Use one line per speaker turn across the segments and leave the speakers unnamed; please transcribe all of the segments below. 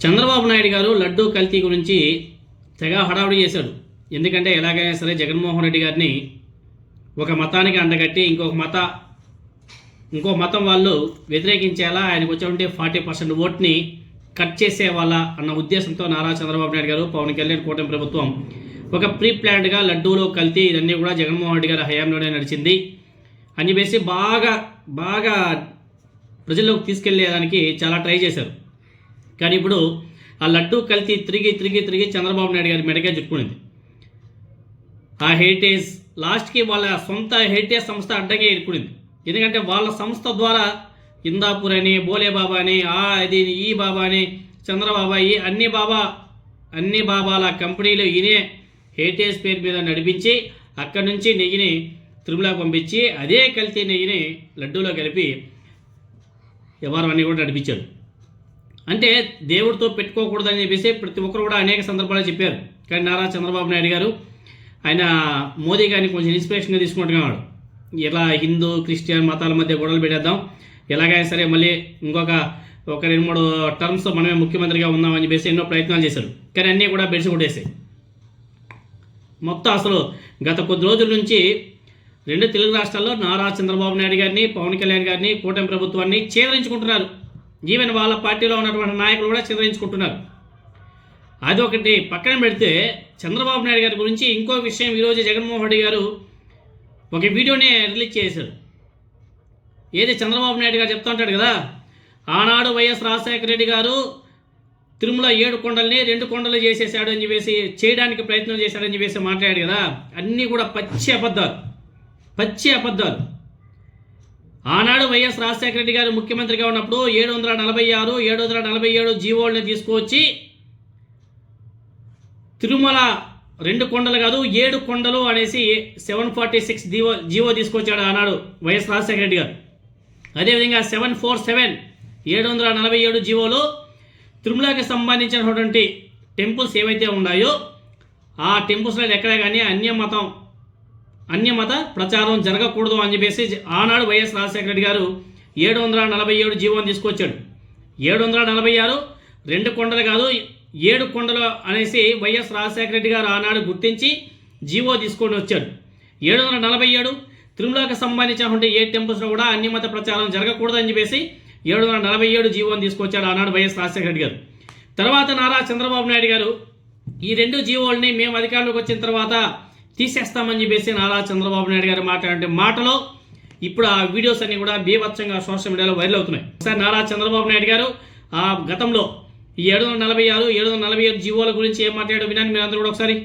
చంద్రబాబు నాయుడు గారు లడ్డూ కల్తీ గురించి తెగ హడావుడి చేశాడు ఎందుకంటే ఎలాగైనా సరే జగన్మోహన్ రెడ్డి గారిని ఒక మతానికి అండగట్టి ఇంకొక మత ఇంకో మతం వాళ్ళు వ్యతిరేకించేలా ఆయనకు వచ్చే ఫార్టీ పర్సెంట్ ఓట్ని కట్ చేసేవాళ్ళ అన్న ఉద్దేశంతో నారా చంద్రబాబు నాయుడు గారు పవన్ కళ్యాణ్ కూటమి ప్రభుత్వం ఒక ప్రీ ప్లాన్డ్గా లడ్డూలో కల్తీ ఇదన్నీ కూడా జగన్మోహన్ రెడ్డి గారి హయాంలోనే నడిచింది. అని చెప్పేసి బాగా బాగా ప్రజల్లోకి తీసుకెళ్ళేదానికి చాలా ట్రై చేశారు. కానీ ఇప్పుడు ఆ లడ్డు కలిసి తిరిగి తిరిగి తిరిగి చంద్రబాబు నాయుడు గారి మెడకే చుట్టుకునింది. ఆ హెరిటేజ్ లాస్ట్కి వాళ్ళ సొంత హెరిటేజ్ సంస్థ అడ్డంగా ఇరుకునింది ఎందుకంటే వాళ్ళ సంస్థ ద్వారా ఇందాపూర్ అని బోలే బాబా అని ఆ అది ఈ బాబా అని చంద్రబాబా ఈ అన్ని బాబా అన్ని బాబాల కంపెనీలు ఈయనే హెరిటేజ్ పేరు మీద నడిపించి అక్కడి నుంచి నెయ్యిని తిరుమలకు పంపించి అదే కల్తీ నెయ్యిని లడ్డూలో కలిపి వ్యవహారం అన్నీ కూడా నడిపించాడు అంటే దేవుడితో పెట్టుకోకూడదని చెప్పేసి ప్రతి ఒక్కరు కూడా అనేక సందర్భాలు చెప్పారు. కానీ నారా చంద్రబాబు నాయుడు గారు ఆయన మోదీ గారిని కొంచెం ఇన్స్పిరేషన్గా తీసుకుంటున్నాడు ఇలా హిందూ క్రిస్టియన్ మతాల మధ్య గొడవలు పెట్టేద్దాం. ఎలాగైనా సరే మళ్ళీ ఇంకొక ఒక రెండు మూడు టర్మ్స్ మనమే ముఖ్యమంత్రిగా ఉందామని చెప్పేసి ఎన్నో ప్రయత్నాలు చేశారు. కానీ అన్నీ కూడా బెడిసి కొట్టేసాయి మొత్తం అసలు గత కొద్ది రోజుల నుంచి రెండు తెలుగు రాష్ట్రాల్లో నారా చంద్రబాబు నాయుడు గారిని పవన్ కళ్యాణ్ గారిని కూటమి ప్రభుత్వాన్ని చేదరించుకుంటున్నారు. ఈవెన్ వాళ్ళ పార్టీలో ఉన్నటువంటి నాయకులు కూడా చిదరించుకుంటున్నారు. అది ఒకటి పక్కన పెడితే చంద్రబాబు నాయుడు గారి గురించి ఇంకో విషయం ఈరోజు జగన్మోహన్ రెడ్డి గారు ఒక వీడియోని రిలీజ్ చేశారు. ఏది చంద్రబాబు నాయుడు గారు చెప్తా ఉంటాడు కదా? ఆనాడు వైఎస్ రాజశేఖర రెడ్డి గారు తిరుమల ఏడు కొండల్ని రెండు కొండలు చేసేసాడు అని చెప్పేసి చేయడానికి ప్రయత్నం చేశాడని చెప్పేసి మాట్లాడాడు కదా? అన్నీ కూడా పచ్చి అబద్ధాలు. పచ్చి అబద్ధాలు. ఆనాడు వైఎస్ రాజశేఖర రెడ్డి గారు ముఖ్యమంత్రిగా ఉన్నప్పుడు ఏడు వందల నలభై ఆరు ఏడు వందల నలభై ఏడు జీవోల్ని తీసుకువచ్చి తిరుమల రెండు కొండలు కాదు ఏడు కొండలు అనేసి seven forty six GO GO తీసుకొచ్చాడు ఆనాడు వైఎస్ రాజశేఖర రెడ్డి గారు. అదేవిధంగా సెవెన్ ఫోర్ సెవెన్ ఏడు వందల నలభై ఏడు జీవోలో తిరుమలకి సంబంధించినటువంటి టెంపుల్స్ ఏవైతే ఉన్నాయో ఆ టెంపుల్స్లో ఎక్కడ కానీ అన్యమతం అన్యమత ప్రచారం జరగకూడదు అని చెప్పేసి ఆనాడు వైఎస్ రాజశేఖర రెడ్డి గారు ఏడు వందల నలభై ఏడు జీవోని తీసుకొచ్చాడు. ఏడు వందల నలభై ఆరు రెండు కొండలు కాదు ఏడు కొండలు అనేసి వైఎస్ రాజశేఖర రెడ్డి గారు ఆనాడు గుర్తించి జీవో తీసుకొని వచ్చాడు. ఏడు వందల నలభై ఏడు తిరుమలకు సంబంధించినటువంటి ఏ టెంపుల్స్లో కూడా అన్యమత ప్రచారం జరగకూడదని చెప్పేసి ఏడు వందల నలభై ఏడు జీవోని తీసుకొచ్చాడు ఆనాడు వైఎస్ రాజశేఖర రెడ్డి గారు. తర్వాత నారా చంద్రబాబు నాయుడు గారు ఈ రెండు జీవోల్ని మేము అధికారంలోకి వచ్చిన తర్వాత తీసేస్తామని చెప్పేసి నారా చంద్రబాబు నాయుడు గారు మాట్లాడే మాటలో ఇప్పుడు ఆ వీడియోస్ అన్ని కూడా బీభత్సంగా సోషల్ మీడియాలో వైరల్ అవుతున్నాయి. ఒకసారి నారా చంద్రబాబు నాయుడు గారు ఆ గతంలో ఈ ఏడు వందల నలభై ఆరు ఏడు వందల నలభై ఏడు జీవోల గురించి ఏం మాట్లాడారు వినండి మీరు అందరూ కూడా ఒకసారి.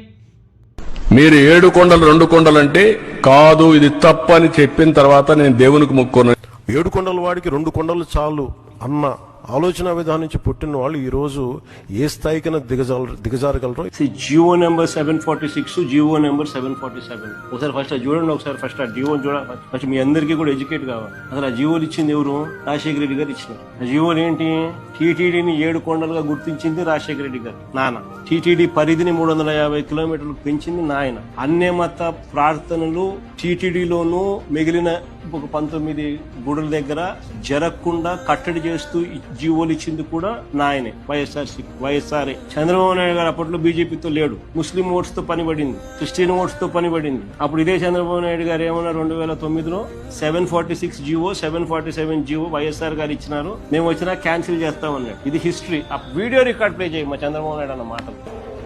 మీరు ఏడు కొండలు రెండు కొండలు అంటే కాదు ఇది తప్పు అని చెప్పిన తర్వాత నేను దేవునికి మొక్కున్నాను
ఏడు కొండల వాడికి రెండు కొండలు చాలు అన్న ఆలోచన విధానం నుంచి పుట్టిన వాళ్ళు ఈ రోజు ఏ స్థాయికైనా దిగజాల దిగజారగలరు?
GO number seven forty six GO number seven forty seven ఒకసారి ఫస్ట్ చూడండి ఒకసారి ఫస్ట్ ఆ జియో చూడాలి ఫస్ట్ మీ అందరికీ కూడా ఎడ్యుకేట్ కావాలి. అసలు ఆ జియోలు ఇచ్చింది ఎవరు? రాజశేఖర రెడ్డి గారు ఇచ్చినారు. ఆ జియోలు ఏంటి? టీటీడీని ఏడు కొండలుగా గుర్తించింది రాజశేఖర రెడ్డి గారు. నాన్న. టీటీడీ పరిధిని మూడు వందల యాభై కిలోమీటర్లు పెంచింది నాయన. అన్య మత ప్రార్థనలు టీటీడీలోనూ మిగిలిన ఒక పంతొమ్మిది గుడుల దగ్గర జరగకుండా కట్టడి చేస్తూ జీవోలు ఇచ్చింది కూడా నాయనే వైఎస్ఆర్ వైఎస్ఆర్ చంద్రబాబు నాయుడు గారు అప్పట్లో బీజేపీతో లేడు. ముస్లిం ఓట్స్తో పని పడింది క్రిస్టియన్ ఓట్స్తో పని పడింది అప్పుడు ఇదే చంద్రబాబు నాయుడు గారు ఏమన్నారు? రెండు వేల తొమ్మిదిలో seven forty six GO seven forty seven GO YSR గారు ఇచ్చినారు. మేము వచ్చినా క్యాన్సిల్ చేస్తామన్నాడు. ఇది హిస్టరీ. ఆ వీడియో రికార్డ్ ప్లే చేయి మా చంద్రబాబు నాయుడు అన్న మాటలు.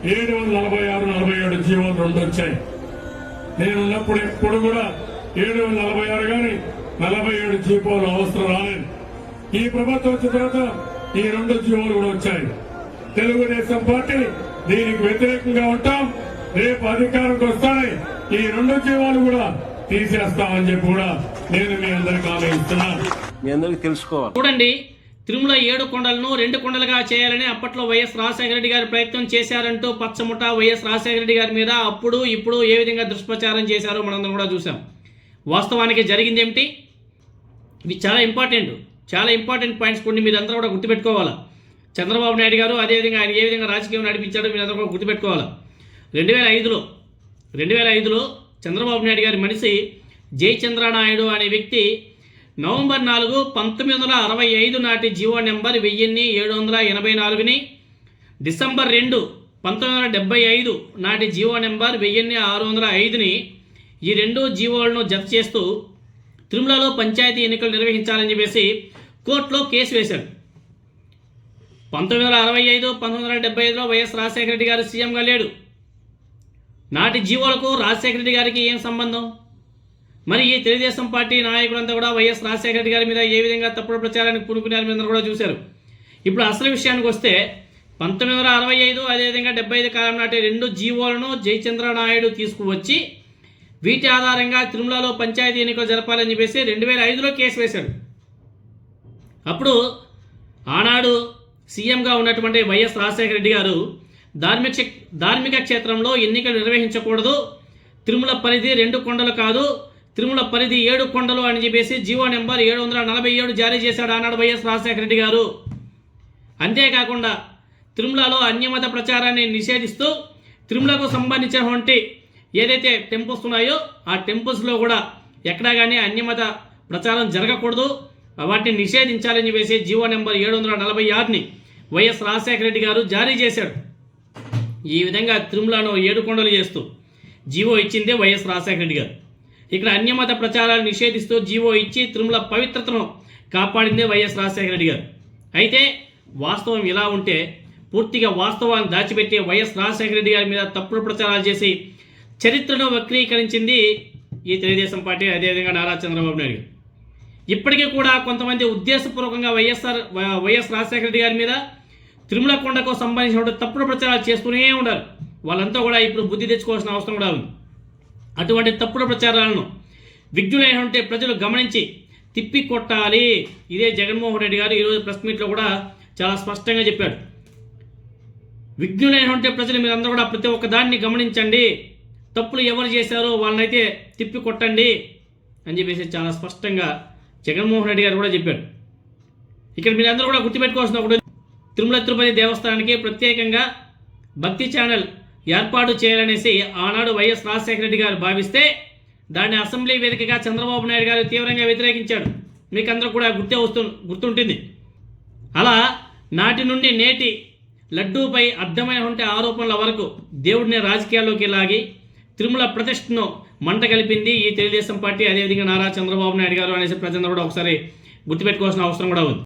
ఏడు వందల నలభై ఆరు నలభై ఏడు జీవోలు రెండు వచ్చాయి. నేను ఉన్నప్పుడు ఎప్పుడు కూడా ఏడు వందల నలభై ఆరు కానీ నలభై ఏడు జీవోలు అవసరం రాలేదు. ఈ ప్రభుత్వం వచ్చిన తర్వాత ఈ రెండు జీవోలు కూడా వచ్చాయి. తెలుగుదేశం పార్టీ దీనికి వ్యతిరేకంగా ఉంటాం. రేపు అధికారంకి వస్తాయి. ఈ రెండు జీవోలు కూడా తీసేస్తామని చెప్పి కూడా నేను మీ అందరికి హామీ ఇస్తున్నాను.
మీ అందరికీ తెలుసుకోవాలి.
చూడండి తిరుమల ఏడు కొండలను రెండు కొండలుగా చేయాలని అప్పట్లో వైఎస్ రాజశేఖర రెడ్డి గారు ప్రయత్నం చేశారంటూ పచ్చముట వైఎస్ రాజశేఖర రెడ్డి గారి మీద అప్పుడు ఇప్పుడు ఏ విధంగా దుష్ప్రచారం చేశారో మనందరం కూడా చూసాం వాస్తవానికి జరిగింది ఏమిటి? ఇవి చాలా ఇంపార్టెంట్. చాలా ఇంపార్టెంట్ పాయింట్స్ కొన్ని మీరు అందరూ కూడా గుర్తుపెట్టుకోవాలా. చంద్రబాబు నాయుడు గారు అదేవిధంగా ఆయన ఏ విధంగా రాజకీయం నడిపించాడో మీరు అందరూ కూడా గుర్తుపెట్టుకోవాలా. రెండు వేల ఐదులో రెండు వేల ఐదులో చంద్రబాబు నాయుడు గారి మనిషి జయచంద్ర నాయుడు అనే వ్యక్తి నవంబర్ నాలుగు పంతొమ్మిది వందల అరవై ఐదు నాటి జీవో నెంబర్ వెయ్యిన్ని ఏడు వందల ఎనభై నాలుగుని డిసెంబర్ రెండు పంతొమ్మిది వందల డెబ్బై ఐదు నాటి జీవో నెంబర్ వెయ్యిన్ని ఆరు వందల ఐదుని ఈ రెండు జీవోలను జత చేస్తూ తిరుమలలో పంచాయతీ ఎన్నికలు నిర్వహించాలని చెప్పేసి కోర్టులో కేసు వేశారు. పంతొమ్మిది వందల అరవై ఐదు పంతొమ్మిది వందల డెబ్బై ఐదులో వైఎస్ రాజశేఖర రెడ్డి గారు సీఎంగా లేడు. నాటి జీవోలకు రాజశేఖర రెడ్డి గారికి ఏం సంబంధం? మరి ఈ తెలుగుదేశం పార్టీ నాయకులంతా కూడా వైఎస్ రాజశేఖర రెడ్డి గారి మీద ఏ విధంగా తప్పుడు ప్రచారానికి పూనుకున్నారు మీద కూడా చూశారు. ఇప్పుడు అసలు విషయానికి వస్తే పంతొమ్మిది వందల అరవై ఐదు అదేవిధంగా డెబ్బై ఐదు కాలం నాటి రెండు జీవోలను జయచంద్ర నాయుడు తీసుకువచ్చి వీటి ఆధారంగా తిరుమలలో పంచాయతీ ఎన్నికలు జరపాలని చెప్పేసి రెండు వేల ఐదులో కేసు వేశాడు. అప్పుడు ఆనాడు సీఎంగా ఉన్నటువంటి వైఎస్ రాజశేఖర రెడ్డి గారు ధార్మిక ధార్మిక క్షేత్రంలో ఎన్నికలు నిర్వహించకూడదు తిరుమల పరిధి రెండు కొండలు కాదు తిరుమల పరిధి ఏడు కొండలు అని చెప్పేసి జీవో నెంబర్ ఏడు వందల నలభై ఏడు జారీ చేశాడు ఆనాడు వైఎస్ రాజశేఖర రెడ్డి గారు. అంతేకాకుండా తిరుమలలో అన్యమత ప్రచారాన్ని నిషేధిస్తూ తిరుమలకు సంబంధించినటువంటి ఏదైతే టెంపుల్స్ ఉన్నాయో ఆ టెంపుల్స్లో కూడా ఎక్కడా కానీ అన్యమత ప్రచారం జరగకూడదు. వాటిని నిషేధించాలని చెప్పేసి జీవో నెంబర్ ఏడు వందల నలభై ఆరుని వైఎస్ రాజశేఖర రెడ్డి గారు జారీ చేశాడు. ఈ విధంగా తిరుమలను ఏడుకొండలు చేస్తూ జీవో ఇచ్చిందే వైఎస్ రాజశేఖర రెడ్డి గారు. ఇక్కడ అన్యమత ప్రచారాలు నిషేధిస్తూ జీవో ఇచ్చి తిరుమల పవిత్రతను కాపాడిందే వైఎస్ రాజశేఖర రెడ్డి గారు. అయితే వాస్తవం ఇలా ఉంటే పూర్తిగా వాస్తవాన్ని దాచిపెట్టి వైఎస్ రాజశేఖర రెడ్డి గారి మీద తప్పుడు ప్రచారాలు చేసి చరిత్రను వక్రీకరించింది ఈ తెలుగుదేశం పార్టీ అదేవిధంగా నారా చంద్రబాబు నాయుడు గారు. ఇప్పటికీ కూడా కొంతమంది ఉద్దేశపూర్వకంగా వైఎస్ఆర్ వై- వైఎస్ రాజశేఖర రెడ్డి గారి మీద తిరుమల కొండకు సంబంధించిన తప్పుడు ప్రచారాలు చేస్తూనే ఉన్నారు. వాళ్ళంతా కూడా ఇప్పుడు బుద్ధి తెచ్చుకోవాల్సిన అవసరం కూడా ఉంది. అటువంటి తప్పుడు ప్రచారాలను విజ్ఞులైనటువంటి ప్రజలు గమనించి తిప్పి కొట్టాలి ఇదే జగన్మోహన్ రెడ్డి గారు ఈరోజు ప్రెస్ మీట్లో కూడా చాలా స్పష్టంగా చెప్పాడు. విజ్ఞులైనటువంటి ప్రజలు మీరందరూ కూడా ప్రతి ఒక్కదాన్ని గమనించండి. తప్పులు ఎవరు చేశారో వాళ్ళనైతే తిప్పి కొట్టండి అని చెప్పేసి చాలా స్పష్టంగా జగన్మోహన్ రెడ్డి గారు కూడా చెప్పాడు ఇక్కడ మీరందరూ కూడా గుర్తుపెట్టుకోవాల్సిన ఒకటి తిరుమల తిరుపతి దేవస్థానానికి ప్రత్యేకంగా భక్తి ఛానల్ ఏర్పాటు చేయాలనేసి ఆనాడు వైఎస్ రాజశేఖర రెడ్డి గారు భావిస్తే దాన్ని అసెంబ్లీ వేదికగా చంద్రబాబు నాయుడు గారు తీవ్రంగా వ్యతిరేకించాడు మీకు అందరూ కూడా గుర్తే వస్తు గుర్తుంటుంది. అలా నాటి నుండి నేటి లడ్డూపై అర్థమైనటువంటి ఆరోపణల వరకు దేవుడిని రాజకీయాల్లోకి లాగి తిరుమల ప్రతిష్టను మంట కలిపింది ఈ తెలుగుదేశం పార్టీ. అదేవిధంగా నారా చంద్రబాబు నాయుడు గారు అనేసి ప్రజలందరూ కూడా ఒకసారి గుర్తుపెట్టుకోవాల్సిన అవసరం కూడా ఉంది.